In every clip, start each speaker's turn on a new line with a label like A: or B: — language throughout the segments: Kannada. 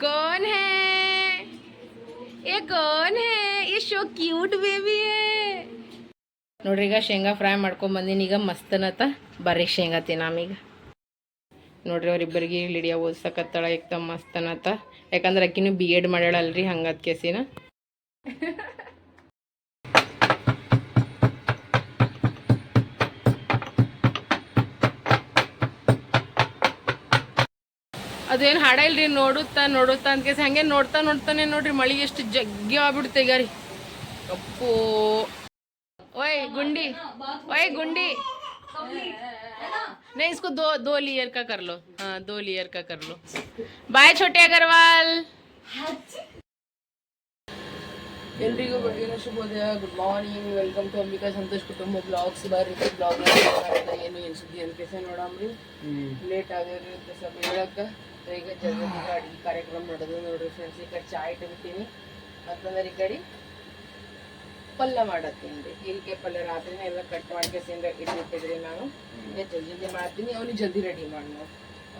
A: कौन है ये कौन है ये शो ಕ್ಯೂಟ್ ಬೇಬಿ ನೋಡ್ರಿ ಈಗ ಶೇಂಗಾ ಫ್ರೈ ಮಾಡ್ಕೊಂಡ್ ಬಂದೀನಿ ಈಗ ಮಸ್ತನತ ಬರ್ರಿ ಶೇಂಗಾ ತಿನ್ನಾಮೀಗ ನೋಡ್ರಿ ಅವ್ರಿಬ್ಬರಿಗೆ ಲಿಡಿಯ ಓದ್ಸಕತ್ತಾಳ ಏಕ್ದಮ್ ಮಸ್ತನತ ಯಾಕಂದ್ರೆ ಅಕ್ಕಿನೂ ಬಿ ಎಡ್ ಮಾಡ್ಯಾಳಲ್ರಿ ಹಂಗದ್ ಕೇಸಿನ ಅದೇನು ಹಾಡ ಇಲ್ರಿ ನೋಡುತ್ತಾ ನೋಡುತ್ತಾ ಅಂತ ಕೇಸಿ ಹಂಗೆ ನೋಡ್ತಾ ನೋಡ್ತಾನೆ ನೋಡ್ರಿ ಮಳಿ ಎಷ್ಟು ಜಗ್ಗಿ ಆಗ್ಬಿಡುತ್ತೆ ಈಗ ರೀ ಅಪ್ಪೋ ओए गुंडी ओए गुंडी नहीं इसको दो दो लेयर का कर लो हाँ दो लेयर का कर लो बाय छोटे अग्रवाल ಎಲ್ರಿಗೂ ಬೆಳಗಿನ ಶುಭೋದಯ good morning welcome to Ambika Santosh ಕುಟುಂಬ ಬ್ಲಾಗ್ಸ್ ಬರ್ರಿ ಬ್ಲಾಗ್ ಏನು ಏನು ಸುದ್ದಿ ಅಂತ ಕೇಸ ನೋಡಮ್ರಿ ಲೇಟ್ ಆಗಿರಿ ಅಂತ ಸ್ವಲ್ಪ ಹೇಳಕ್ಕ ಈಗ ಜಲ್ದಿ ಅಡಿಗೆ ಕಾರ್ಯಕ್ರಮ ನಡೆದು ನೋಡ್ರಿ ಫ್ರೆಂಡ್ಸ್ ಈ ಕಡೆ ಚಾ ಇಟ್ಬಿಟ್ಟಿನಿ ಮತ್ತಂದ್ರೆ ಈ ಕಡೆ ಪಲ್ಯ ಮಾಡತ್ತೀನಿ ರೀ. ಹೀರಿಕಾಯಿ ಪಲ್ಯ ರಾತ್ರಿನೇ ಎಲ್ಲ ಕಟ್ ಮಾಡ್ಕೇಸಿಂದ ಇಟ್ಟಿರ್ತಿದ್ರಿ ನಾನು. ಈಗ ಜಲ್ದಿ ಜಲ್ದಿ ಮಾಡ್ತೀನಿ. ಅವ್ನಿಗೆ ಜಲ್ದಿ ರೆಡಿ ಮಾಡಿ ನಾವು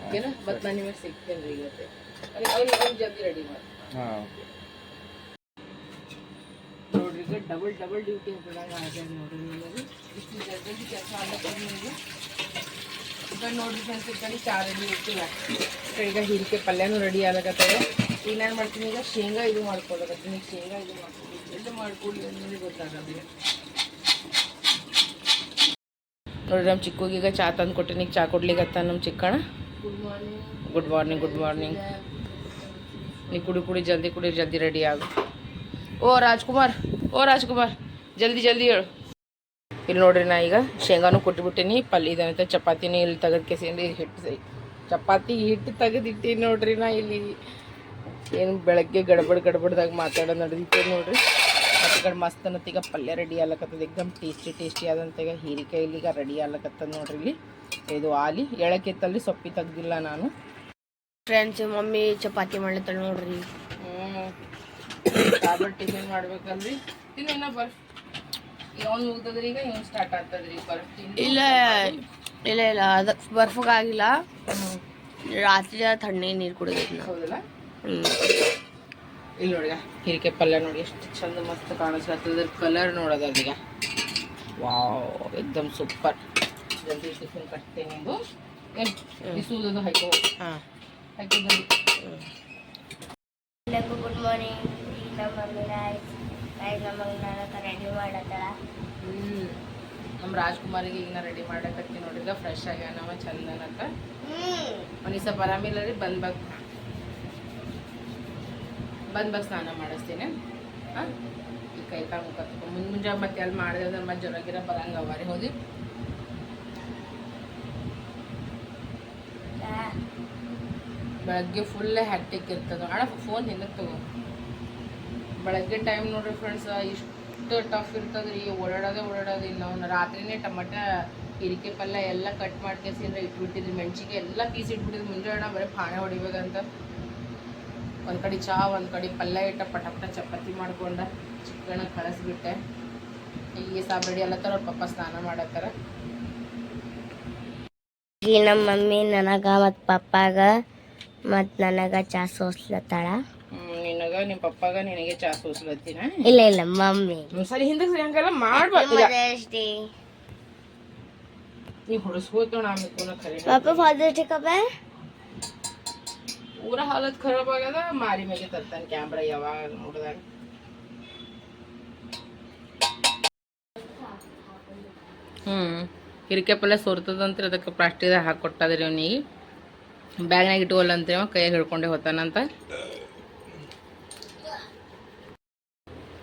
A: ಓಕೆನಾ? ಬಟ್ ನಾನು ನಿಮಗೆ ಸಿಗ್ತೀನಿ ರೀ ಇವತ್ತೆ. ಅವ್ನಿಗೆ ಅವ್ನಿಗೆ ಜಲ್ದಿ ರೆಡಿ ಮಾಡಿ. ನೋಡ್ರಿ ಈಗ ಡಬಲ್ ಡಬಲ್ ಡ್ಯೂಟಿ ಹಾಕಿದಾಗ ಆಗಿದೆ ನೋಡ್ರಿ ನಿಮಗೆ ಇಷ್ಟು ಜಲ್ದಿ ಕೆಲಸ ಆಗ್ಲತ್ತದ ನಿಮಗೆ ಈಗ ನೋಡ್ರಿ ಫ್ರೆಂಡ್ಸ್ ಈ ಕಡೆ ಚಾ ರೆಡಿ ಇರ್ತಿಲ್ಲ ಈಗ ಹೀರಿಕೆ ಪಲ್ಯನೂ ರೆಡಿ ಆಗ್ಲಕತ್ತದ ಈಗ ನಾನು ಮಾಡ್ತೀನಿ ಈಗ ಶೇಂಗಾ ಇದು ಮಾಡ್ಕೊಳಕತ್ತೀನಿ ಈಗ ಶೇಂಗಾ ಇದು ಮಾಡ್ತೀನಿ ಎಲ್ಲ ಮಾಡ್ಕೊಳ್ಳಿ ಅನ್ನೋದೇ ಗೊತ್ತಾಗೋದಿಲ್ಲ ನೋಡ್ರಿ ನಮ್ಮ ಚಿಕ್ಕುಗೆ ಈಗ ಚಾ ತಂದು ಕೊಟ್ಟಿನಿ ಚಾ ಕೊಡ್ಲಿಗತ್ತ ನಮ್ಮ Chikkanna good morning good morning good morning ನೀ ಕುಡಿ ಕುಡಿ ಜಲ್ದಿ ಕುಡಿ ಜಲ್ದಿ ರೆಡಿ ಆಗು ಓ ರಾಜ್ಕುಮಾರ್ ಓ ರಾಜ್ಕುಮಾರ್ ಜಲ್ದಿ ಜಲ್ದಿ ಹೇಳು ಇಲ್ಲಿ ನೋಡ್ರಿ ನಾ ಈಗ ಶೇಂಗಾನು ಕೊಟ್ಬಿಟ್ಟಿನಿ ಪಲ್ಯ ಇದಂತ ಚಪಾತಿನ ಇಲ್ಲಿ ತೆಗೆದು ಕೆಸಿಂದ ಹಿಟ್ಟು ಸೈ ಚಪಾತಿ ಹಿಟ್ಟು ತೆಗೆದಿಟ್ಟೀನಿ ನೋಡ್ರಿ ನಾ ಇಲ್ಲಿ. ಏನು ಬೆಳಗ್ಗೆ ಗಡಬಡ್ ಗಡಬಡ್ದಾಗ ಮಾತಾಡೋ ನಡೆದಿತ್ತು ನೋಡ್ರಿ. ಮತ್ತು ಕಡೆ ಮಸ್ತ್ ಅನ್ನತ್ತೀಗ ಈಗ ಪಲ್ಯ ರೆಡಿ ಆಗ್ಲಕತ್ತದ ಎಕ್ದಮ್ ಟೇಸ್ಟಿ ಟೇಸ್ಟಿ ಆದಂತ ಈಗ ಹೀರಿಕಾಯಿ ಇಲ್ಲಿ ಈಗ ರೆಡಿ ಆಗ್ಲಕತ್ತದ ನೋಡ್ರಿ ಇಲ್ಲಿ. ಇದು ಆಲಿ ಎಳಕ್ಕೆತ್ತಲ್ಲಿ ಸೊಪ್ಪಿ ತೆಗ್ದಿಲ್ಲ ನಾನು.
B: ಫ್ರೆಂಡ್ಸ್ ಮಮ್ಮಿ ಚಪಾತಿ ಮಾಡ್ಲತ್ತಳ ನೋಡ್ರಿ.
A: ಹ್ಞೂ ಟಿಫಿನ್ ಮಾಡ್ಬೇಕಲ್ರಿ. ತಿನ್ನ ಬರ್ ಅವ್ನು ಮುಗ್ದದ್ರಿ ಈಗ? ಇವ್ನು ಸ್ಟಾರ್ಟ್ ಆಗ್ತದ್ರಿ ಬರ್
B: ಇಲ್ಲ ಇಲ್ಲ ಇಲ್ಲ ಅದು ಬರ್ಫಗಾಗಿಲ್ಲ ರಾತ್ರಿ ಥಣ್ಣಿ ನೀರು ಕುಡಿದೈತಿ
A: ಹೌದಲ್ಲ? ಇಲ್ಲಿ ನೋಡಿ ಹೀರಿಕೆ ಪಲ್ಯ ನೋಡಿ ಎಷ್ಟು ಚಂದ ಮಸ್ತ್ ಕಾಣಿಸ್ಲತ್ತದ ಕಲರ್ ನೋಡೋದೀಗ ವಾವ್ ಎಕ್ದಮ್ ಸೂಪರ್ ಜಲ್ದಿ ಟಿಫಿನ್ ಕಟ್ತೇನೆ ನಿಂದು. ಬಿಸುವುದದು ಹಾಕೋ.
B: ಹಾಂ.
A: ಹಾಕಿ ಜಲ್ದಿ.
C: ಎಲ್ಲರಿಗೂ ಗುಡ್ ಮಾರ್ನಿಂಗ್ ನಮ್ಮ ರೆಡಿ ಮಾಡತ್ತಾಳ
A: ಹ್ಞೂ ನಮ್ಮ ರಾಜ್ಕುಮಾರಿಗೆ ಈಗ ನಾ ರೆಡಿ ಮಾಡಕತ್ತಿ ನೋಡಿದ್ರೆ ಫ್ರೆಶ್ ಆಗ್ಯಾನವ ಚಂದನಕ್ಕ ಒಂದು ಸ್ವಲ್ಪ ಆರಾಮಿಲ್ಲ ರೀ ಬಂದ್ ಬಾಗ್ ಬಂದ್ ಬಾಗ್ ಸ್ನಾನ ಮಾಡಿಸ್ತೀನಿ. ಹಾಂ? ಈ ಕೈ ಕಾಲು ಕತ್ಕೊ ಮುಂಜ್ ಮುಂಜಾನೆ ಮತ್ತೆ ಅಲ್ಲಿ ಮಾಡಿದೆ ಅಂದ್ರೆ ಮತ್ತೆ ಜ್ವರ ಗಿರ ಬರಂಗ ಅವರಿ ಹೋದಿ. ಬೆಳಗ್ಗೆ ಫುಲ್ ಹ್ಯಾಕ್ಟಿಕ್ ಇರ್ತದ. ಅಣ್ಣ ಫೋನ್ ಹಿಂದಕ್ಕೆ ತಗೋ. ಬೆಳಗ್ಗೆ ಟೈಮ್ ನೋಡ್ರಿ ಫ್ರೆಂಡ್ಸ್ ಇಷ್ಟು ಟಫ್ ಇರ್ತದೆ ರೀ ಓಡಾಡೋದು ಇಲ್ಲ. ನಾವು ರಾತ್ರಿನೇ ಟಮಟ, ಹೀರಿಕೆ ಪಲ್ಯ ಎಲ್ಲ ಕಟ್ ಮಾಡ್ಕೇಸಿಂದ್ರೆ ಇಟ್ಬಿಟ್ಟಿದ್ರಿ ಮೆಣಸಿಗೆ ಎಲ್ಲ ಪೀಸ್ ಇಟ್ಬಿಟ್ಟಿದ್ರು ಮುಂಜಾನೆ ಬರೀ ಪಾಣೆ ಹೊಡಿಬೇಕಂತ. ಒಂದು ಕಡೆ ಚಾ, ಒಂದು ಕಡೆ ಪಲ್ಯ ಇಟ್ಟ ಪಟಪಟ ಪಟ ಚಪಾತಿ ಮಾಡ್ಕೊಂಡ ಚಿಕ್ಕಣ್ಣ ಕಳಿಸ್ಬಿಟ್ಟೆ. ಈಗ ಸಾಬಡಿ ಎಲ್ಲ ಥರ ಅವ್ರ ಪಪ್ಪ ಸ್ನಾನ ಮಾಡತ್ತಾರ.
C: ನಮ್ಮ ಮಮ್ಮಿ ನನಗ ಮತ್ತು ಪಪ್ಪಾಗ ಮತ್ತು ನನಗ ಚಾ ಸೋಸ್ಲತ್ತಾಳ.
A: ನಿಮ್ಮ ಪಪ್ಪಾಗ ನಿನಗೆ ಚಾ ಸೋಸ್ಲತ್ತೀನ
C: ಇಲ್ಲ ಇಲ್ಲ ಮಮ್ಮಿ.
A: ಸರಿ ಹಿಂದಕ್ಕೆ ಸರಿ ಹಂಗೆಲ್ಲ ಮಾಡ್ಬಾರ್ದು ನೀ ಹೊಡಸ್ಕೋತೋಣ ಆಮೇಲೆ ಖರೆ
C: ಪಾಪ ಫಾದರ್ ಕಬ
A: ಪೂರ ಹಾಲತ್ ಖರಾಬ್ ಆಗ್ಯದ ಮಾರಿ ಮೇಲೆ ತರ್ತಾನೆ ಕ್ಯಾಮ್ರಾ ಯಾವಾಗ ನೋಡಿದಾಗ. ಹ್ಞೂ ಹಿರಿಕೆ ಪಲ್ಲೆ ಸೋರ್ತದಂತ್ರಿ ಅದಕ್ಕೆ ಪ್ಲಾಸ್ಟಿಕ್ದಾಗ ಹಾಕೊಟ್ಟದ್ರಿ ಅವ್ನಿಗೆ. ಬ್ಯಾಗ್ನಾಗ ಇಟ್ಕೊಲ್ಲ ಅಂತ ಅವ ಕೈಯಾಗ ಹಿಡ್ಕೊಂಡೆ ಹೋತಾನಂತ.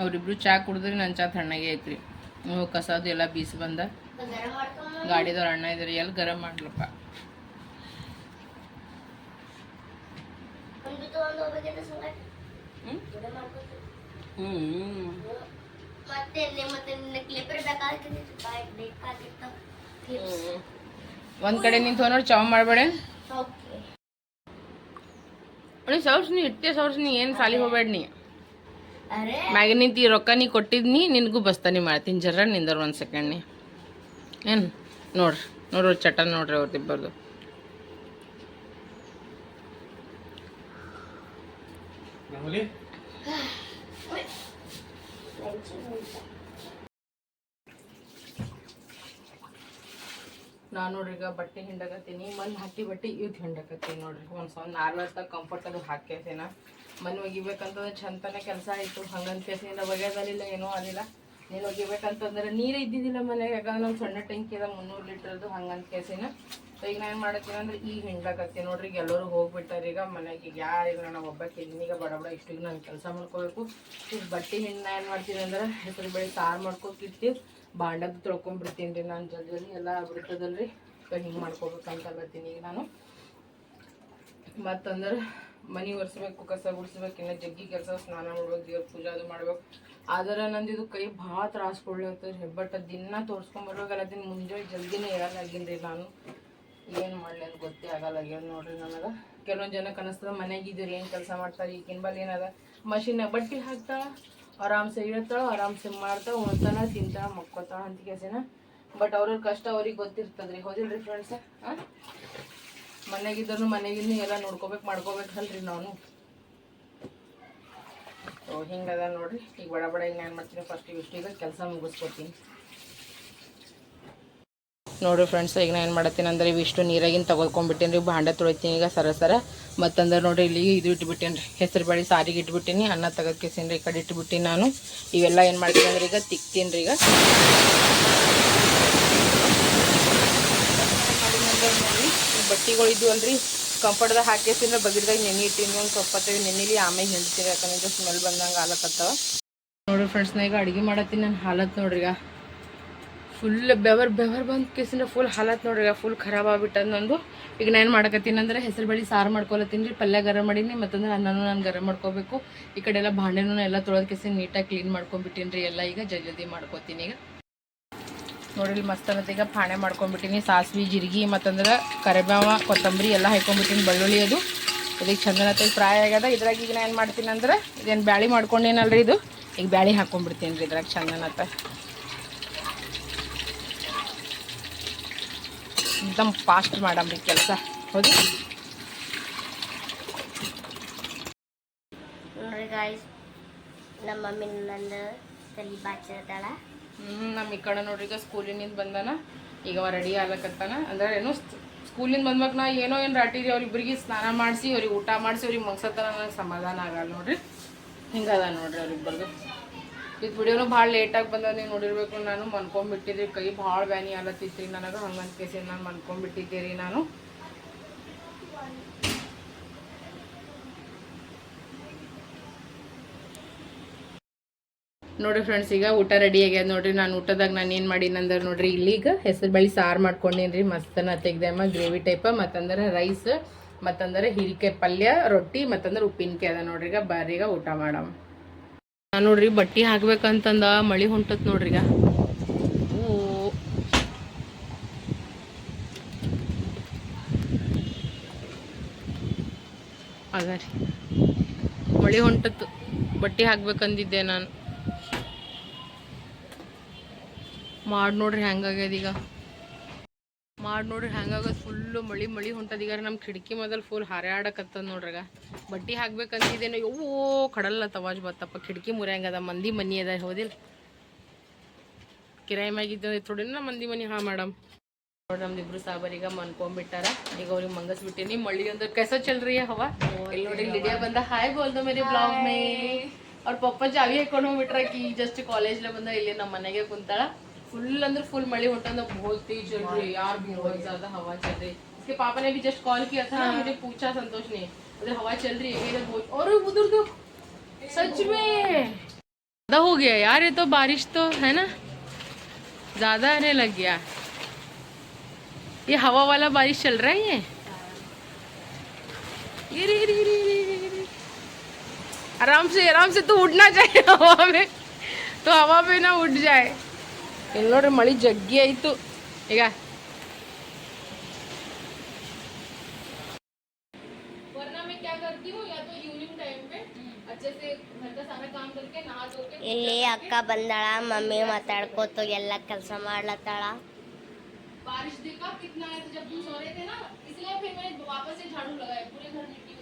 A: ಅವರಿಬ್ರು ಚಹಾ ಕುಡಿದ್ರಿ ನನ್ನ ಚಹಾ ತಣ್ಣಗೆ ಐತ್ರಿ. ಕಸದು ಎಲ್ಲ ಬೀಸಿ ಬಂದ. ಗಾಡಿದವ್ರು ಅಣ್ಣ ಇದ್ರಿ ಎಲ್ಲಿ ಗರಂ ಮಾಡ್ಲಪ್ಪ.
C: ಒಂದ್
A: ಕಡೆ ನಿಂತು ನೋಡಿ ಚಾವ್ ಮಾಡಬೇಡ.
C: ಸೌಸ್
A: ನೀ ಇಟ್ಟೆ ಸೌಸ್ ನೀ ಏನು ಸಾಲಿ ಹೋಗ್ಬೇಡ ನೀ?
C: ಅರೆ.
A: ಮ್ಯಾಗ ನಿಂತು ಈ ರೊಕ್ಕ ನೀ ಕೊಟ್ಟಿದ್ನಿ ನಿನಗೂ ಬಸ್ತಾನಿ ಮಾಡ್ತೀನಿ. ಜರ ನಿಂದರ್ ಒಂದು ಸೆಕೆಂಡ್ ನೀ. ಏನು? ನೋಡ್ರಿ ನೋಡ್ರಿ ಚಟ ನೋಡ್ರಿ ಅವ್ರದ್ದಿಬ್ಬರ್ದು ನಾನು ನೋಡ್ರಿ ಈಗ ಬಟ್ಟೆ ಹಿಂಡಕತ್ತೀನಿ ಮಣ್ಣು ಹಾಕಿ ಬಟ್ಟೆ ಇವತ್ತು ಹಿಂಡಕತ್ತೀನಿ ನೋಡ್ರಿ. ಒಂದು ಸ್ವಲ್ಪ ನಾರ್ಮಲ್ ಕಂಫರ್ಟ್ ಅದು ಹಾಕ್ಯತೇನ. ಮನೆ ಒಗಿಬೇಕಂತಂದ್ರೆ ಚಂದನೇ ಕೆಲಸ ಆಯಿತು. ಹಂಗಂತ ಕೇಸಿನಿಂದ ಒಗ್ಯೋದಲ್ಲಿಲ್ಲ, ಏನೂ ಆಗಿಲ್ಲ ನೀನು ಒಗಿಬೇಕಂತಂದ್ರೆ ನೀರು ಇದ್ದಿದ್ದಿಲ್ಲ ಮನೆಗೆ. ಯಾಕಂದ್ರೆ ನಮ್ಮ ಸಣ್ಣ ಟೆಂಕಿ ಅದ, ಮುನ್ನೂರು ಲೀಟ್ರದ್ದು ಹಂಗಂತ ಕೇಸಿನ. ಸೊ ಈಗ ನಾನು ಏನು ಮಾಡತ್ತೀನಿ ಅಂದ್ರೆ ಈಗ ಹಿಂಡಕತ್ತೀನಿ ನೋಡ್ರಿ ಈಗ ಎಲ್ಲರೂ ಹೋಗ್ಬಿಟ್ಟಾರೆ. ಈಗ ಮನೆಗೆ ಈಗ ಯಾರಿಲ್ಲ ನಾನು ಒಬ್ಬಕ್ಕೆ ಈಗ ಬಡ ಬಡ ಇಷ್ಟು ನಾನು ಕೆಲಸ ಮಾಡ್ಕೋಬೇಕು ಈಗ ಬಟ್ಟೆ ಹಿಂಡ್ನ ಏನು ಮಾಡ್ತೀನಿ ಅಂದ್ರೆ ಹೆಸರು ಬೆಳೆ ಸಾರು ಮಾಡ್ಕೊತಿರ್ತೀವಿ ಬಾಂಡದ್ದು ತೊಳ್ಕೊಂಡ್ಬಿಡ್ತೀನಿ ರೀ ನಾನು ಜಲ್ದಿ ಜಲ್ದಿ. ಎಲ್ಲ ಬಿಡ್ತದಲ್ರಿ ಸೊ ಹಿಂಗೆ ಮಾಡ್ಕೋಬೇಕಂತ ಬರ್ತೀನಿ ಈಗ ನಾನು. ಮತ್ತಂದ್ರೆ ಮನೆ ಒರೆಸ್ಬೇಕು, ಕಸ ಗುಡಿಸ್ಬೇಕು, ಇನ್ನ ಜಗ್ಗಿ ಕೆಲಸ, ಸ್ನಾನ ಮಾಡ್ಬೇಕು, ದೇವ್ರ ಪೂಜೆ ಅದು ಮಾಡ್ಬೇಕು. ಆದ್ರೆ ನಂದು ಇದು ಕೈ ಭಾಳ ತ್ರಾಸ ಕೊಡ್ಲತ್ತದ್ರಿ ಬಟ್ ದಿನ ತೋರ್ಸ್ಕೊಂಬರ್ಬೇಕಲ್ಲ ದಿನ ಮುಂಜಾನೆ ಜಲ್ದಿನೇ ಇರೋದಾಗಿನಿ ರೀ ನಾನು. ಏನು ಮಾಡಲಿ ಅಂತ ಗೊತ್ತೇ ಆಗಲ್ಲ ಆಗ್ಯದ ನೋಡ್ರಿ ನನಗೆ. ಕೆಲವೊಂದು ಜನಕ್ಕೆ ಮನೆಗೆ ಇದ್ದೀರಿ, ಏನು ಕೆಲಸ ಮಾಡ್ತಾರೆ ಈಗಿನ ಬಲ್ ಏನದ. ಮಷಿನ್ ಬಟ್ಟೆ ಹಾಕ್ತಾಳ, ಆರಾಮ್ಸೆ ಇಳ್ತಾಳ, ಆರಾಮ್ಸೆ ಮಾಡ್ತಾಳ, ಉಣ್ತಾಳ, ತಿಂತಾಳ, ಮಕ್ಕೋತಾಳ ಅಂತ ಕೆಲಸನ. ಬಟ್ ಅವ್ರವ್ರ ಕಷ್ಟ ಅವ್ರಿಗೆ ಗೊತ್ತಿರ್ತದ್ರಿ. ಹೌದಿಲ್ರಿ ಫ್ರೆಂಡ್ಸ್ ಹಾಂ ಮನೆಗಿದ್ದನು ಮನೆಗಿನ್ನು ಎಲ್ಲ ನೋಡ್ಕೋಬೇಕು, ಮಾಡ್ಕೋಬೇಕಲ್ರಿ ನಾನು. ಸೊ ಹಿಂಗದ ನೋಡ್ರಿ. ಈಗ ಬಡ ಬಡ ಈಗ ಮಾಡ್ತೀನಿ? ಫಸ್ಟ್ ಇಷ್ಟು ಈಗ ಕೆಲಸ ಮುಗಿಸ್ಕೊತೀನಿ. ನೋಡ್ರಿ ಫ್ರೆಂಡ್ಸ್ ಈಗ ನಾನು ಏನು ಮಾಡತ್ತೀನಿ ಅಂದ್ರೆ ಇವಿಷ್ಟು ನೀರಾಗಿನ ತಗೊಳ್ಕೊಂಡ್ಬಿಟ್ಟೇನಿ ರೀ ಭಾಂಡೆ ತೊಳಿತೀನಿ ಈಗ ಸರ ಸರ. ಮತ್ತಂದ್ರೆ ನೋಡ್ರಿ ಇಲ್ಲಿ ಇದು ಇಟ್ಬಿಟ್ಟೇನಿ ರೀ ಹೆಸರು ಬೇಳೆ ಸಾರಿಗೆ ಇಟ್ಬಿಟ್ಟೀನಿ, ಅನ್ನ ತೆಗೆದು ಕೇಸಿನಿ ರೀ ಈ ಕಡೆ ಇಟ್ಬಿಟ್ಟಿನಿ ನಾನು. ಇವೆಲ್ಲ ಏನು ಮಾಡ್ತೀನಿ ಅಂದ್ರೆ ಈಗ ತಿಕ್ತೀನಿ ರೀ ಈಗ. ಈ ಬಟ್ಟೆಗಳು ಇದ್ವು ಅಲ್ರಿ ಕಂಫರ್ಟ್ದಾಗ ಹಾಕೇಸಿಂದ್ರೆ ಬಗಿದಾಗ ನೆನೆ ಇಟ್ಟಿನಿ ಒಂದು ಸ್ವಲ್ಪ ಹೊತ್ತಿಗೆ ನೆನೆಲಿ ಆಮೇಲೆ ಹಿಂಡ್ತೀನಿ ಯಾಕಂದ್ರೆ ಸ್ಮೆಲ್ ಬಂದಂಗೆ ಆಲಕತ್ತಾವ ನೋಡ್ರಿ ಫ್ರೆಂಡ್ಸ್ ನಾ ಈಗ ಅಡುಗೆ ಮಾಡತ್ತೀನಿ ನನ್ನ ಹಾಲತ್ ನೋಡ್ರಿ ಈಗ. ಫುಲ್ ಬೆವರ್ ಬೆವರ್ ಬಂದು ಕೇಸಿಂದ ಫುಲ್ ಹಾಲತ್ ನೋಡ್ರಿ ಈಗ ಫುಲ್ ಖರಾಬ್ ಆಗ್ಬಿಟ್ಟದ ನಂದು. ಈಗ ನಾನು ಏನು ಮಾಡಕತ್ತೀನಿ ಅಂದ್ರೆ ಹೆಸರು ಬೇಳೆ ಸಾರು ಮಾಡ್ಕೊಳತ್ತೀನಿ ರೀ ಪಲ್ಯ ಗರಂ ಮಾಡೀನಿ ಮತ್ತಂದ್ರೆ ಅನ್ನನೂ ನಾನು ಗರಂ ಮಾಡ್ಕೋಬೇಕು. ಈ ಕಡೆ ಎಲ್ಲ ಭಾಂಡೆನೂ ಎಲ್ಲ ತೊಳೆದ ಕೇಸಿಂದ ನೀಟಾಗಿ ಕ್ಲೀನ್ ಮಾಡ್ಕೊಂಡ್ಬಿಟ್ಟಿನಿ ರೀ ಎಲ್ಲ ಈಗ ಜಲ್ದಿ ಮಾಡ್ಕೋತೀನಿ ಈಗ. ನೋಡಿಲಿ ಮಸ್ತ್ ಅನ್ನತ್ತೆ ಈಗ ಪಾಣೆ ಮಾಡ್ಕೊಂಡ್ಬಿಟ್ಟಿನಿ. ಸಾಸಿವೆ, ಜೀರಿಗೆ, ಮತ್ತಂದ್ರೆ ಕರಿಬೇವ, ಕೊತ್ತಂಬರಿ ಎಲ್ಲ ಹಾಕೊಂಡ್ಬಿಟ್ಟಿನಿ ಬೆಳ್ಳುಳ್ಳಿ ಅದು. ಇದಕ್ಕೆ ಚಂದನತ್ತೆ ಫ್ರೈ ಆಗ್ಯದ. ಇದ್ರಾಗ ಈಗ ನಾ ಏನು ಮಾಡ್ತೀನಿ ಅಂದ್ರೆ, ಇದೇನು ಬ್ಯಾಳಿ ಮಾಡ್ಕೊಂಡೇನಲ್ರಿ ಇದು? ಈಗ ಬ್ಯಾಳಿ ಹಾಕೊಂಡ್ಬಿಡ್ತೀನಿ ರೀ ಇದ್ರಾಗ ಚಂದನತ್ತೆ ದಮ್ ಫಾಸ್ಟ್ ಮಾಡಮ್ರಿ ಕೆಲಸ. ಹೌದು?
C: ನೋಡಿ ಗಾಯ್ಸ್ ನಮ್ಮ ಮಮ್ಮಿ ನಂದು ತಲೆ ಬಾಚಿರ್ತಾಳ
A: ಹ್ಞೂ ನಮ್ಮ ಈ ಕಡೆ ನೋಡ್ರಿ ಈಗ ಸ್ಕೂಲಿನಿಂದ ಬಂದಾನ. ಈಗ ಅವ ರೆಡಿ ಆಗ್ಲಕತ್ತಾನ. ಅಂದ್ರೆ ಏನು ಸ್ಕೂಲಿಂದ ಬಂದ್ಬೇಕು ನಾ ಏನೋ ಏನು ರಾಟಿರಿ ಅವ್ರಿಬ್ರಿಗೆ ಸ್ನಾನ ಮಾಡಿಸಿ, ಅವ್ರಿಗೆ ಊಟ ಮಾಡಿಸಿ, ಅವ್ರಿಗೆ ಮಗ್ಸತ್ತಾನ ನನಗೆ ಸಮಾಧಾನ ಆಗಲ್ಲ ನೋಡ್ರಿ. ಹಿಂಗದ ನೋಡ್ರಿ ಅವ್ರಿಬ್ಬರ್ದು ಇದು ವಿಡಿಯೋನು ಭಾಳ ಲೇಟಾಗಿ ಬಂದ ನೀವು ನೋಡಿರ್ಬೇಕು. ನಾನು ಮನ್ಕೊಂಡ್ಬಿಟ್ಟಿದ್ರಿ ಕೈ ಭಾಳ ಬ್ಯಾನಿ ರೀ ನನಗೆ ಹಂಗಂತ ಕೇಸಿ ನಾನು ಮನ್ಕೊಂಡ್ಬಿಟ್ಟಿದ್ದೆ ರೀ ನಾನು. ನೋಡ್ರಿ ಫ್ರೆಂಡ್ಸ್ ಈಗ ಊಟ ರೆಡಿ ಆಗ್ಯದ ನೋಡ್ರಿ. ನಾನು ಊಟದಾಗ ನಾನು ಏನು ಮಾಡೀನಿ ಅಂದ್ರೆ ನೋಡ್ರಿ, ಇಲ್ಲಿ ಈಗ ಹೆಸರು ಬಳಿ ಸಾರು ಮಾಡ್ಕೊಂಡೀನಿ ರೀ ಮಸ್ತನ ತೆಗ್ದಮ್ಮ ಗ್ರೇವಿ ಟೈಪ ಮತ್ತಂದ್ರೆ ರೈಸ್ ಮತ್ತಂದ್ರೆ ಹಿರಿಕೆ ಪಲ್ಯ, ರೊಟ್ಟಿ, ಮತ್ತಂದ್ರೆ ಉಪ್ಪಿನಕಾಯಿ ಅದ ನೋಡ್ರಿ. ಈಗ ಬಾರಿ ಈಗ ಊಟ ಮಾಡಮ್. ನಾನು ನೋಡ್ರಿ, ಬಟ್ಟೆ ಹಾಕ್ಬೇಕಂತಂದ ಮಳಿ ಹೊಂಟತ್ ನೋಡ್ರಿ ಈಗ. ಅದ ರೀ. ಮಳಿ ಹೊಂಟತ್ತು ಬಟ್ಟೆ ಹಾಕ್ಬೇಕಂದಿದ್ದೆ ನಾನು. ಮಾಡಿ ನೋಡ್ರಿ ಹೆಂಗಾಗ್ಯದ ಈಗ. ಮಾಡಿ ನೋಡ್ರಿ ಹೆಂಗಾಗೋದು ಫುಲ್ಲು ಮಳಿ ಮಳಿ ಹೊಂಟದೀಗ ನಮ್ಮ ಕಿಟಕಿ ಮೊದಲು ಫುಲ್ ಹಾರಾಡಕತ್ತದ ನೋಡ್ರಾಗ ಬಟ್ಟೆ ಹಾಕ್ಬೇಕಂತಿದ್ದೇನೋ ಇವೋ ಕಡಲ್ಲ ತವಾಜ್ ಬತ್ತಪ್ಪ. ಕಿಟಕಿ ಮುರಿಯಂಗದ ಮಂದಿ ಮನಿ ಅದ ಹೋದಿಲ್ಲ ಕಿರಾಯಿ ಮ್ಯಾಗಿದ್ದ ಥೋಡಿನ ಮಂದಿ ಮನಿ ಹಾ ಮೇಡಮ್ ನೋಡಿ ನಮ್ದು ಇಬ್ರು ಸಾಬಾರೀಗ ಮನ್ಕೊಂಡ್ಬಿಟ್ಟಾರ ಈಗ ಅವ್ರಿಗೆ ಮಂಗಸ್ ಬಿಟ್ಟಿನಿ ಮಳ್ಳಿ ಅಂದ್ರೆ ಕೆಸ ಚಲ್ರಿ ಹವ. ಇಲ್ಲಿ ನೋಡಿ ಲಿಡಿಯಾ ಬಂದ. ಹಾಯ್ ಬೋಲ್ದು ಮೇರಿ ಬ್ಲಾಗ್ ಮೇ ಅವ್ರ ಪಪ್ಪ ಜಾವಿ ಹಾಕೊಂಡು ಹೋಗ್ಬಿಟ್ರಾಕಿ ಜಸ್ಟ್ ಕಾಲೇಜ್ಲೆ ಬಂದ ಇಲ್ಲಿ ನಮ್ಮ ಮನೆಗೆ ಕುಂತಾಳ. फुल अंदर फुल मड़ी होता है बहुत तेज चल रही है यार बहुत ज़्यादा हवा चल रही। है इसके पापा ने भी जस्ट कॉल किया था हाँ। मुझे पूछा संतोष ने उधर हवा चल रही है बहुत और उधर तो सच में। ज़्यादा हो गया यार ये तो बारिश तो है ना? ज़्यादा आने लग गया। ये हवा वाला बारिश चल रहा है ये? आराम से आराम से तो उड़ना चाहिए हवा में। तो हवा में ना उड़ जाए। ಇಲ್ಲಿ ನೋಡ್ರಿ ಮಳಿ ಜಗ್ಗಿ ಆಯ್ತು ಈಗ वरना मैं क्या करती हूँ या तो इवनिंग टाइम पे अच्छे से घर का सारा काम करके नहा धो के
C: ಇಲ್ಲಿ ಅಕ್ಕ ಬಂದಾಳ ಮಮ್ಮಿ ಮಾತಾಡ್ಕೋತು ಎಲ್ಲ ಕೆಲಸ ಮಾಡ್ಲತ್ತಾಳ
A: बारिश देखा कितना आया था जब तुम सो रहे थे ना इसलिए फिर मैंने वापस से झाड़ू लगाया पूरे घर मिट्टी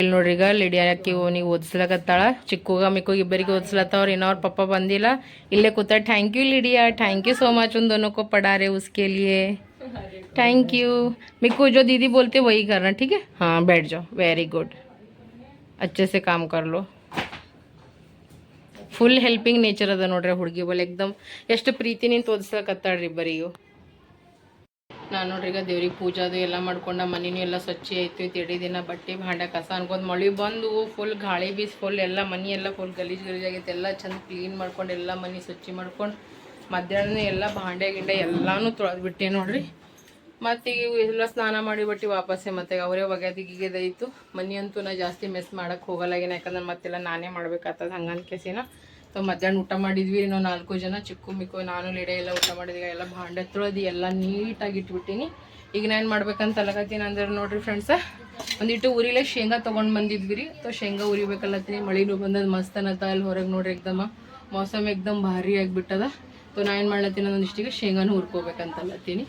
A: ಇಲ್ಲಿ ನೋಡ್ರಿ ಈಗ ಲಿಡಿಯಾಕಿ ಓನಿಗೆ ಓದಿಸ್ಲಕತ್ತಾಳ ಚಿಕ್ಕುಗ ಮಿಕ್ಕುಗ ಇಬ್ಬರಿಗೆ ಓದಿಸ್ಲತ್ತವ್ರ ಇನ್ನೂ ಅವ್ರ ಪಪ್ಪ ಬಂದಿಲ್ಲ ಇಲ್ಲೇ ಕೂತ thank you Lydia thank you so much उन दोनों को पढ़ा रहे उसके लिए थैंक यू मिक्कू जो दीदी बोलते वही करना ठीक है हाँ बैठ जाओ वेरी गुड अच्छे से काम कर लो ಫುಲ್ ಹೆಲ್ಪಿಂಗ್ ನೇಚರ್ ಅದ ನೋಡ್ರಿ ಹುಡುಗಿ ಬಲ್ ಎಕ್ದಮ್ ಎಷ್ಟು ಪ್ರೀತಿನಿಂದ ಓದಿಸ್ಲಕತ್ತಾಳ್ರಿ ಇಬ್ಬರಿಗೂ ನಾನು ನೋಡ್ರಿ ಈಗ ದೇವ್ರಿಗೆ ಪೂಜಾದು ಎಲ್ಲ ಮಾಡ್ಕೊಂಡ ಮನೇನು ಎಲ್ಲ ಸ್ವಚ್ಛ ಆಯ್ತು ತಿಳಿ ದಿನ ಬಟ್ಟೆ, ಭಾಂಡ, ಕಸ ಅನ್ಕೊಂಡು ಮಳೆ ಬಂದು ಫುಲ್ ಗಾಳಿ ಬೀಸ್ ಫುಲ್ ಎಲ್ಲ ಮನೆ ಎಲ್ಲ ಫುಲ್ ಗಲೀಜು ಗಲೀಜು ಆಗೈತೆ. ಎಲ್ಲ ಚಂದ ಕ್ಲೀನ್ ಮಾಡ್ಕೊಂಡು ಎಲ್ಲ ಮನೆ ಸ್ವಚ್ಛ ಮಾಡ್ಕೊಂಡು ಮಧ್ಯಾಹ್ನ ಎಲ್ಲ ಭಾಂಡೆ, ಗಿಂಡೆ ಎಲ್ಲಾನು ತೊಳೆದ್ಬಿಟ್ಟೆ ನೋಡ್ರಿ. ಮತ್ತೆ ಈಗ ಎಲ್ಲ ಸ್ನಾನ ಮಾಡಿ ಬಟ್ಟಿ ವಾಪಸ್ಸೇ ಮತ್ತೆ ಅವರೇ ಒಗ್ಯಾದಿ ಗಿಗೆದಾಯಿತು ಮನೆಯಂತೂ ನಾ ಜಾಸ್ತಿ ಮಿಸ್ ಮಾಡೋಕ್ಕೆ ಹೋಗಲ್ಲಾಗಿನ ಯಾಕಂದ್ರೆ ಮತ್ತೆಲ್ಲ ನಾನೇ ಮಾಡ್ಬೇಕಾಗ್ತದೆ ಹಂಗನ್ ಕೇಸಿನ ಸೊ ಮಧ್ಯಾಹ್ನ ಊಟ ಮಾಡಿದ್ವಿ ನಾವು ನಾಲ್ಕು ಜನ, ಚಿಕ್ಕು, ಮಿಕ್ಕು, ನಾನು, ಲೇಡೆ ಎಲ್ಲ ಊಟ ಮಾಡಿದ್ವಿ, ಎಲ್ಲ ಭಾಂಡೆ ತೊಳೆದು ಎಲ್ಲ ನೀಟಾಗಿ ಇಟ್ಬಿಟ್ಟಿನಿ. ಈಗ ನಾನು ಮಾಡ್ಬೇಕಂತ ಅಲ್ಲಕತ್ತೀನಿ ಅಂದ್ರೆ ನೋಡ್ರಿ ಫ್ರೆಂಡ್ಸ ಒಂದಿಟ್ಟು ಊರಿಲೆ ಶೇಂಗಾ ತೊಗೊಂಡು ಬಂದಿದ್ವಿ ರೀ ಸೊ ಶೇಂಗಾ ಉರಿಬೇಕಲ್ಲತ್ತೀನಿ, ಮಳಿನೂ ಬಂದದ ಮಸ್ತ್ ಅನ್ನತ್ತ ಅಲ್ಲಿ ಹೊರಗೆ ನೋಡ್ರಿ ಎಕ್ದಮ. ಮೌಸಮ್ ಎಕ್ದಮ್ ಭಾರಿ ಆಗಿಬಿಟ್ಟದ. ಸೊ ನಾ ಏನು ಮಾಡ್ಲತ್ತೀನಿ ಒಂದಿಷ್ಟಿಗೆ ಶೇಂಗಾನು ಹುರ್ಕೋಬೇಕಂತಲ್ಲತ್ತೀನಿ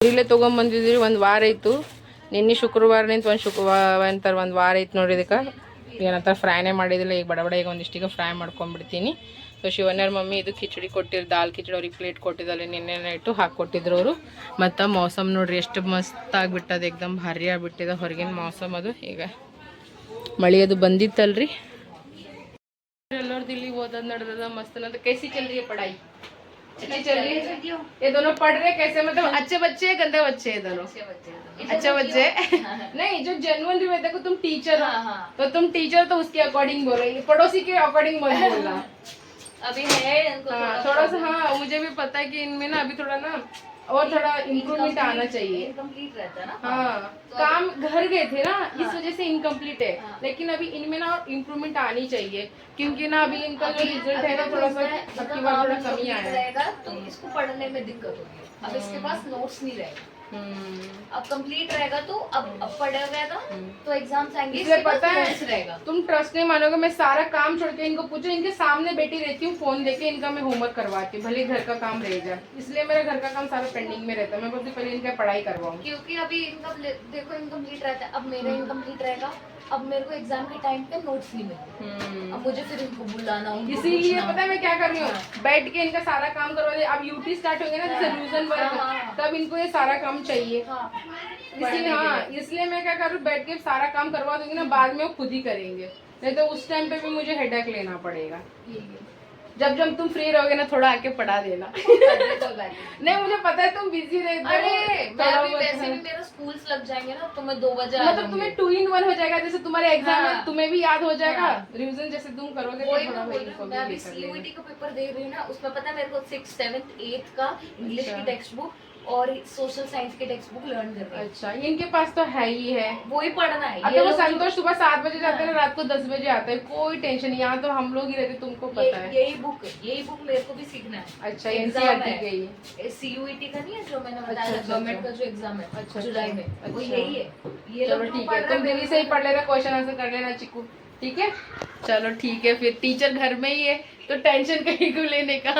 A: ಇಲ್ಲೇ ರೀ ಒಂದು ವಾರ ಇತ್ತು ನಿನ್ನೆ ಶುಕ್ರವಾರ ನಿಂತು ಒಂದು ಶುಕ್ರವಾರ ಅಂತಾರೆ ಒಂದು ವಾರ ಆಯ್ತು ನೋಡ್ರಿ ಏನಂತಾರೆ, ಫ್ರೈನೇ ಮಾಡಿದಿಲ್ಲ. ಈಗ ಬಡಬಡ ಈಗ ಒಂದಿಷ್ಟಿಗೆ ಫ್ರೈ ಮಾಡ್ಕೊಂಡ್ಬಿಡ್ತೀನಿ ಸೊ ಶಿವಣ್ಣರ ಮಮ್ಮಿ ಇದು ಕಿಚಡಿ ಕೊಟ್ಟಿರು, ದಾಲ್ ಕಿಚಡಿ ಅವ್ರಿಗೆ ಪ್ಲೇಟ್ ಕೊಟ್ಟಿದ್ದಾರೆ ನಿನ್ನೆ ನೈಟು ಹಾಕಿ ಕೊಟ್ಟಿದ್ರು ಅವರು. ಮತ್ತು ಮೌಸಮ್ ನೋಡ್ರಿ, ಎಷ್ಟು ಮಸ್ತ್ ಆಗಿಬಿಟ್ಟದ, ಎಕ್ದಮ್ ಭಾರಿ ಆಗಿಬಿಟ್ಟಿದೆ. ಹೊರಗಿನ ಮೌಸಮ್ ಅದು. ಈಗ ಮಳೆ ಅದು ಬಂದಿತ್ತಲ್ರಿ. ಎಲ್ಲರದ್ದು ಇಲ್ಲಿ ಓದೋದು ನಡೆದದ ಮಸ್ತ್. ಅನ್ನೋದು ಕೈಸಿ ಚಲ್ರಿ ಪಡಾಯಿ. है चल रही है ये। दोनों पढ़ रहे कैसे? मतलब अच्छे बच्चे हैं गंदे बच्चे हैं दोनों? अच्छे बच्चे नहीं जो जेनुअन भी देखो तुम टीचर हो तो तुम टीचर तो उसके अकॉर्डिंग बोल रही पड़ोसी के अकॉर्डिंग बोल रहे
C: अभी है
A: हाँ थोड़ा सा हाँ मुझे भी पता है कि इनमें ना अभी थोड़ा ना और थोड़ा इम्प्रूवमेंट आना चाहिए।
C: इनकम्प्लीट रहता है ना?
A: हाँ काम घर गए थे ना इस वजह से इनकम्प्लीट है। हाँ। लेकिन अभी इनमें ना इम्प्रूवमेंट आनी चाहिए क्योंकि ना अभी इनका जो रिज़ल्ट है ना थोड़ा सा की थोड़ा कमी आएगा
D: रहेगा तो इसको पढ़ने में दिक्कत होगी। अब इसके पास नोट्स नहीं रहेगा। अब कंप्लीट रहेगा तो अब अब पढ़ा रहेगा तो एग्ज़ाम्स आएँगे
A: इसलिए पता है
D: रहेगा
A: तुम ट्रस्ट नहीं मानोगे मैं सारा काम छोड़ के इनको पूछो इनके सामने बैठी रहती हूँ फ़ोन देके इनका मैं होमवर्क करवाती हूँ भले घर का काम रह जाए। इसलिए मेरा घर का काम सारा पेंडिंग में रहता है मैं बोलती पहले इनका पढ़ाई करवाऊँ
D: क्योंकि अभी इनका देखो इनकम्प्लीट रहता है अब मेरा इनकम्प्लीट रहेगा अब मेरे को एग्ज़ाम के टाइम पे नोट्स नहीं मिले अब मुझे फिर इनको बुलाना होगा
A: इसीलिए पता है मैं क्या कर रही हूँ? बैठ के इनका सारा काम करवा दे अब यूटी स्टार्ट होंगे ना जैसे रिविजन
D: हाँ,
A: वर्क
D: हाँ।
A: तब इनको ये सारा काम चाहिए।
D: हाँ।
A: इसलिए हाँ इसलिए मैं क्या कर रही हूँ बैठ के सारा काम करवा दूँगी ना बाद में वो खुद ही करेंगे। नहीं तो उस टाइम पे भी मुझे हेडेक लेना पड़ेगा।
D: ठीक है।
A: जब जब तुम फ्री रहोगे ना थोड़ा आके पढ़ा देना
D: नहीं।
A: मुझे पता है तुम बिज़ी रहते हो
D: अरे मैं
A: भी
D: वैसे भी मेरा स्कूल्स लग जाएँगे ना तो मैं दो बजे
A: मतलब तुम्हें टू इन वन हो जाएगा जैसे तुम्हारे एग्ज़ाम है
D: हाँ।
A: तुम्हें भी याद हो जाएगा
D: हाँ।
A: रिवीजन जैसे तुम करोगे तो थोड़ा
D: मैं हूँ मैं अभी सीयूईटी का पेपर दे रही हूँ ना उसमें पता है मेरे को सिक्स सेवन्थ एट्थ का इंग्लिश
A: अच्छा।
D: की टेक्स्ट बुक और सोशल साइंस की टेक्स्ट बुक लर्न कर रही
A: अच्छा इनके पास तो है ही है।
D: वो ही पढ़ना है। ये
A: तो वो संतोष सुबह सात बजे जाते हैं रात को दस बजे आता है कोई टेंशन नहीं यहाँ तो हम लोग ही रहते तुमको पता है।
D: यही बुक यही बुक मेरे को भी सीखना है।
A: अच्छा
D: एग्ज़ाम है।
A: ही
D: सीयूईटी का नहीं है जो मैंने
A: अच्छा,
D: बताया
A: अच्छा,
D: गवर्नमेंट
A: अच्छा।
D: का जो एग्ज़ाम है
A: अच्छा,
D: जुलाई में।
A: अच्छा।
D: वो यही है। ये
A: चलो
D: लोग
A: ठीक है तुम
D: हैं,
A: दीदी से ही पढ़ लेना क्वेश्चन आंसर कर लेना चिकू ठीक है? चलो ठीक है फिर टीचर घर में ही है तो टेंशन कहीं को लेने का।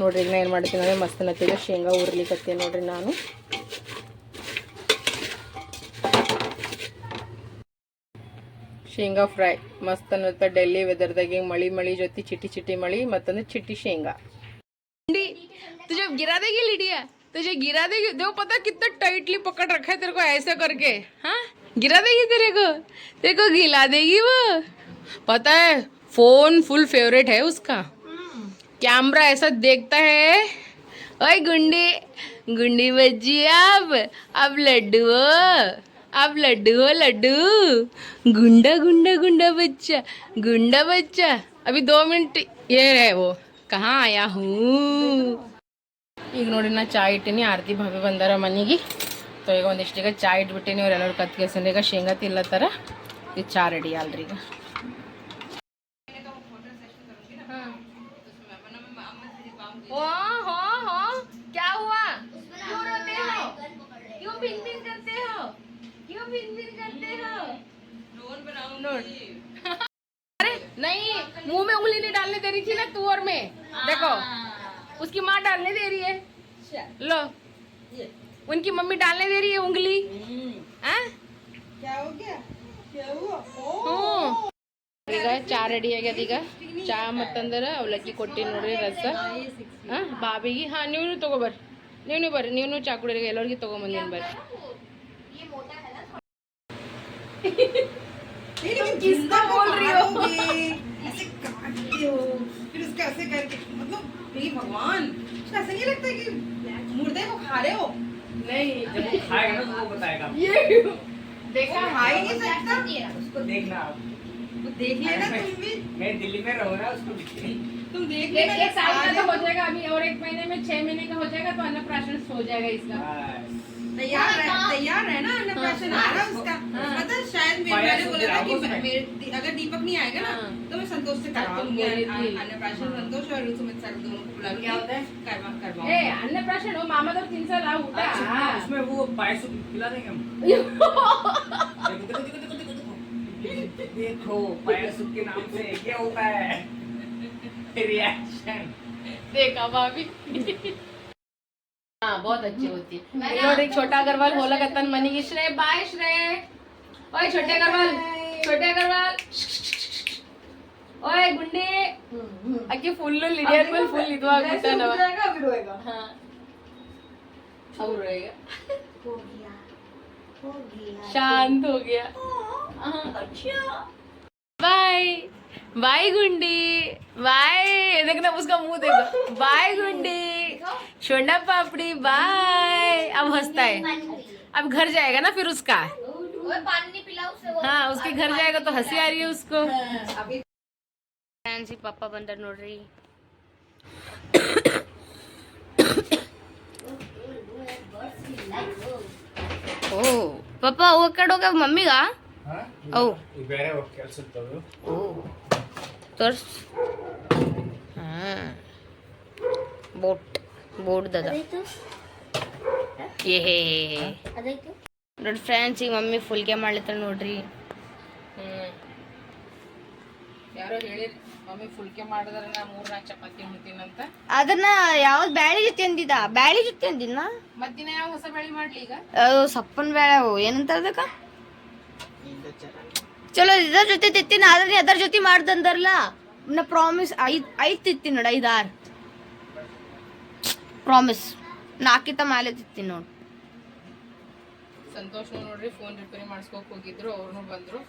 A: ನೋಡ್ರಿ ಈಗ ನಾ ಏನು ಮಾಡ್ತೀನಿ ಅಂದರೆ ಮಸ್ತ್ ನತ್ತಿಗೆ ಶೇಂಗಾ ಉರ್ಲಿಕ್ಕೆ ನೋಡ್ರಿ ನಾನು. ಶೇಂಗಾ ಫ್ರೈ, ಮಸ್ತ್ ಅನ್ನತ್ತ ಡೆಲ್ಲಿ ವೆದರ್ದಾಗ ಹಿಂಗೆ ಮಳಿ ಮಳಿ ಜೊತೆ ಚಿಟ್ಟಿ ಚಿಟಿ ಮಳಿ ಮತ್ತಂದ್ರೆ ಚಿಟ್ಟಿ ಶೇಂಗಾ. तुझे गिरा देगी लिडिया तुझे गिरा देगी देखो पता कितना टाइटली पकड़ रखा है तेरे को ऐसा करके हाँ गिरा देगी तेरे को तेरे को देगी वो पता है कैमरा ऐसा देखता है ओए गुंडी गुंडी बच्ची अब अब लड्डू हो अब लड्डू हो लड्डू गुंडा गुंडा गुंडा बच्चा गुंडा बच्चा अभी दो मिनट ये है वो कहाँ आया हूँ ಈಗ ನೋಡಿ ನಾ ಚಾ ಇಟ್ಟಿನಿ ಆರತಿ ಭಾವಿ ಬಂದಾರ ಮನೆಗೆ ಸೊ ಈಗ ಒಂದಿಷ್ಟು ಈಗ ಚಾ ಇಟ್ಬಿಟ್ಟಿನಿ ಅವ್ರೆಲ್ಲರೂ ಕತ್ಕೆಸನ್ ಈಗ ಶೇಂಗಾ ತಿಲ್ಲತ್ತಾರ ಇದು ಚಾ ರೆಡಿ ಅಲ್ರಿ ಈಗ
B: हो हो क्या हुआ? क्यों रोते हो? क्यों भिन भिन करते हो? क्यों भिन भिन करते हो?
A: अरे नहीं मुँह में उंगली नहीं डालने दे रही थी ना तुअर में। देखो उसकी माँ डालने दे रही है। लो। उनकी मम्मी डालने दे रही है उंगली। हाँ? ಹ್ಞೂ. ಈಗ ಚಾ ರೆಡಿ ಆಗ್ಯದ ಈಗ ಚಾ ಮತ್ತಂದ್ರೆ ಅವಲಕ್ಕಿ ಕೊಟ್ಟಿ ನೋಡ್ರಿ ರಸ ಹಾಂ ಬಾಬಿಗೆ ಹಾಂ ನೀವು ತಗೋಬರ್ರಿ ನೀವು ನೀವು ಬರ್ರಿ ನೀವು ಚಾ ಕುಡಿರಿ ಎಲ್ಲರಿಗೂ ತೊಗೊಂಬಂದಿನಿ ಬರ್ರಿ
E: किसका बोल रही हो ऐसे काटते हो फिर उसका ऐसे करके मतलब हे भगवान उसको ऐसा नहीं लगता कि मुर्दे को खा रहे हो
A: नहीं
F: जब वो खाएगा ना तो वो बताएगा
A: देखा
E: वो खा ही नहीं सकता
F: उसको देखना आप
E: वो देख लेना तुम भी
F: मैं दिल्ली में रहूँ ना उसको
E: तुम देख
A: एक
E: लेना
A: एक साल का तो हो जाएगा अभी और एक महीने में छह महीने का हो जाएगा तो अन्नप्राशन हो जाएगा इसका।
E: तैयार है तैयार है ना अन्नप्राशन? आ रहा है उसका? पता शायद मेरे मैंने
F: तो
E: बोला था कि अगर दीपक नहीं आएगा ना
A: हाँ।
E: तो मैं संतोष से करवाऊँगी अन्नप्राशन संतोष और सुमित सर दोनों को बुला
A: क्या होता है?
E: करवा
A: ए
E: करवाऊँगी
A: अन्नप्राशन हो मामा तो तीन साल आ उठा।
F: अच्छा, उसमें वो पायस खिला देंगे हम। देखो पायसु के नाम से ये होता है। रिएक्शन
A: देखा भाभी। हाँ बहुत अच्छी होती। है और एक छोटा अग्रवाल कतन मनी श्रेय। बाय श्रेय। ओए छोटे अग्रवाल छोटे अग्रवाल। ओए गुंडे। फुल लो लिडिया को फुल लिदो आ गुटा ना जाएगा अभी रोएगा हाँ। अब रोएगा। हो गया। हो गया। शांत हो गया। बाय। बाय गुंडी। बाय। देखना उसका मुँह देखो बाय गुंडी। छोड़ना पापड़ी बाय। अब हंसता है। अब घर जाएगा ना फिर उसका। हाँ उसके घर जाएगा तो हँसी आ रही है उसको।
B: फैंसी पापा बंदर नोड़ रही। ओ पापा वो कड़ोगा मम्मी का? ಅವು
F: ಬೇರೆ ಕೆಲ್ಸದವರು
B: ಓ. ತೋರ್ಸ್. ಹಾ. ಬೋಟ್ ಬೋಟ್ದದ ಏ ನೋಡಿ ಫ್ರೆಂಡ್ಸ್ ಈಗ ಮಮ್ಮಿ ಫುಲ್ಗೆ ಮಾಡ್ಲಿತ್ತ ನೋಡ್ರಿ.
A: ಹ್ಮ್. ಯಾರೋ ಹೇಳಿರ್ ಮಮ್ಮಿ ಫುಲ್ಕೆ ಮಾಡಿದ್ರೆ ನಾ ಮೂರ್ ನಾಲ್ಕು ಚಪಾತಿ ಉಣ್ತೀನಂತ.
B: ಅದನ್ನ ಯಾವ್ದು ಬ್ಯಾಳಿ ಜೊತೆ ಬ್ಯಾಳಿ ಜೊತೆ ಅಂದಿದ್ನ?
A: ಮತ್ತಿನ ಯಾವ ಹೊಸ ಬೆಳಿ ಮಾಡ್ಲಿ ಈಗ?
B: ಅದು ಸಪ್ಪನ್ ಬೇಳೆ ಏನಂತ ಅದಕ್ಕ ಚಲೋ ಇದ್ರ ಜೊತೆ ತಿತ್ತೀನಿ ಆದ್ರೆ ಅದರ ಜೊತೆ ಮಾಡ್ದಂದರ್ಲ. ನಾ ಪ್ರಾಮಿಸ್ ಐದ್ ಐದ್ ತಿತ್ತೀನಿ ನೋಡ ಐದಾರು ಪ್ರಾಮಿಸ್ ನಾಲ್ಕಿತ ಮೇಲೆ ತಿತ್ತೀನಿ ನೋಡು.
A: ಸಂತೋಷ ನೋಡ್ರಿ ಫೋನ್ ರಿಪೇರಿ ಮಾಡಿಸ್ಕೋಕ್ ಹೋಗಿದ್ರು ಅವ್ರು ಬಂದ್ರು.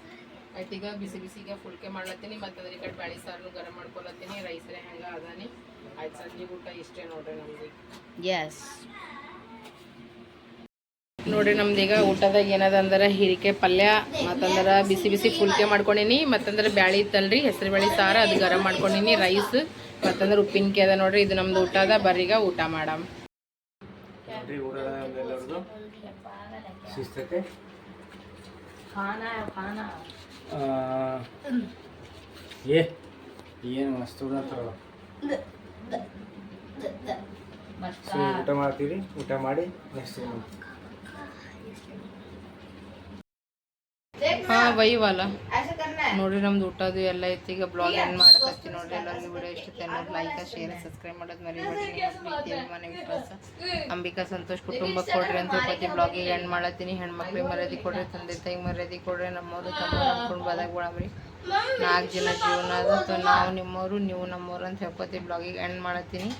A: ಈಗ ಬಿಸಿ ಬಿಸಿಗೆ ಫುಲ್ಕೆ ಮಾಡ್ಲತ್ತೀನಿ ಮತ್ತೆ ಅದ್ರ ಕಡೆ ಬ್ಯಾಳಿ ಸಾರು ಗರಂ ಮಾಡ್ಕೊಳತ್ತೀನಿ ರೈಸ್ರೆ ಹೆಂಗ ಅದಾನಿ. ಆಯ್ತು ಸಂಜೆ ಊಟ ಇಷ್ಟೇ ನೋಡ್ರಿ ನಮ್ಗೆ
B: ಎಸ್
A: ನೋಡ್ರಿ ಈಗ ಊಟದಾಗ ಏನದ ಅಂದ್ರೆ ಹೀರಿಕಾಯಿ ಪಲ್ಯ ಮತ್ತಂದ್ರೆ ಬಿಸಿ ಬಿಸಿ ಫುಲ್ಕೆ ಮಾಡ್ಕೊಂಡಿನಿ ಮತ್ತಂದ್ರೆ ಬ್ಯಾಳಿ ಇತ್ತಲ್ರಿ ಹೆಸರು ಬೇಳೆ ಸಾರ ಅದು ಗರಂ ಮಾಡ್ಕೊಂಡಿನಿ ರೈಸ್ ಮತ್ತಂದ್ರೆ ಉಪ್ಪಿನಕಾಯಿ ಅದ ನೋಡ್ರಿ ಇದು ನಮ್ದು ಊಟ ಅದ ಬರೀಗ ಊಟ ಮಾಡಮ್.
F: ಏ ಏನು ಮಸ್ತ್. ಊಟ ಮಾಡ್ತೀರಿ ಊಟ ಮಾಡಿ ನೆಕ್ಸ್ಟ್
A: ಹಾ ವೈವಾಲ ನೋಡ್ರಿ ನಮ್ದು ಊಟದು ಎಲ್ಲ ಐತಿ. ಈಗ ಬ್ಲಾಗ್ ಎಂಡ್ ಮಾಡಕತ್ತಿ ನೋಡ್ರಿ ಎಲ್ಲರಿಗೂ ವಿಡಿಯೋ ಇಷ್ಟ ಅನ್ನೋದು ಲೈಕ್ ಶೇರ್ ಸಬ್ಸ್ಕ್ರೈಬ್ ಮಾಡೋದು ಮರಿಬೇಡಿ ಮನೆ ವಿಶ್ವಾಸ. ಅಂಬಿಕಾ ಸಂತೋಷ್ ಕುಟುಂಬಕ್ಕೆ ಕೊಡ್ರಿ ಅಂತ ಪ್ರತಿ ಬ್ಲಾಗಿಗೆ ಎಂಡ್ ಮಾಡತ್ತೀನಿ. ಹೆಣ್ಮಕ್ಳಿಗೆ ಮರ್ಯಾದೆ ಕೊಡ್ರಿ ತಂದೆ ತಾಯಿಗೆ ಮರ್ಯಾದೆ ಕೊಡ್ರಿ. ನಮ್ಮವರು ತಮ್ಮ ನಂಬ್ಕೊಂಡು ಬದಾಗ ರೀ ನಾಲ್ಕು ಜನ ಜೀವನ ಅದಂತೂ ನಾವು ನಿಮ್ಮವರು ನೀವು ನಮ್ಮವ್ರು ಅಂತ ಹೇಳ್ಕೊತಿ ಬ್ಲಾಗಿಗೆ ಎಂಡ್ ಮಾಡತ್ತೀನಿ.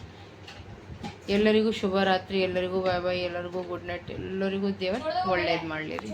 A: ಎಲ್ಲರಿಗೂ ಶುಭರಾತ್ರಿ. ಎಲ್ಲರಿಗೂ ಬಾಯ್ ಬಾಯ್ ಎಲ್ಲರಿಗೂ ಗುಡ್ ನೈಟ್ ಎಲ್ಲರಿಗೂ ದೇವರು ಒಳ್ಳೇದು ಮಾಡಲಿ ರೀ.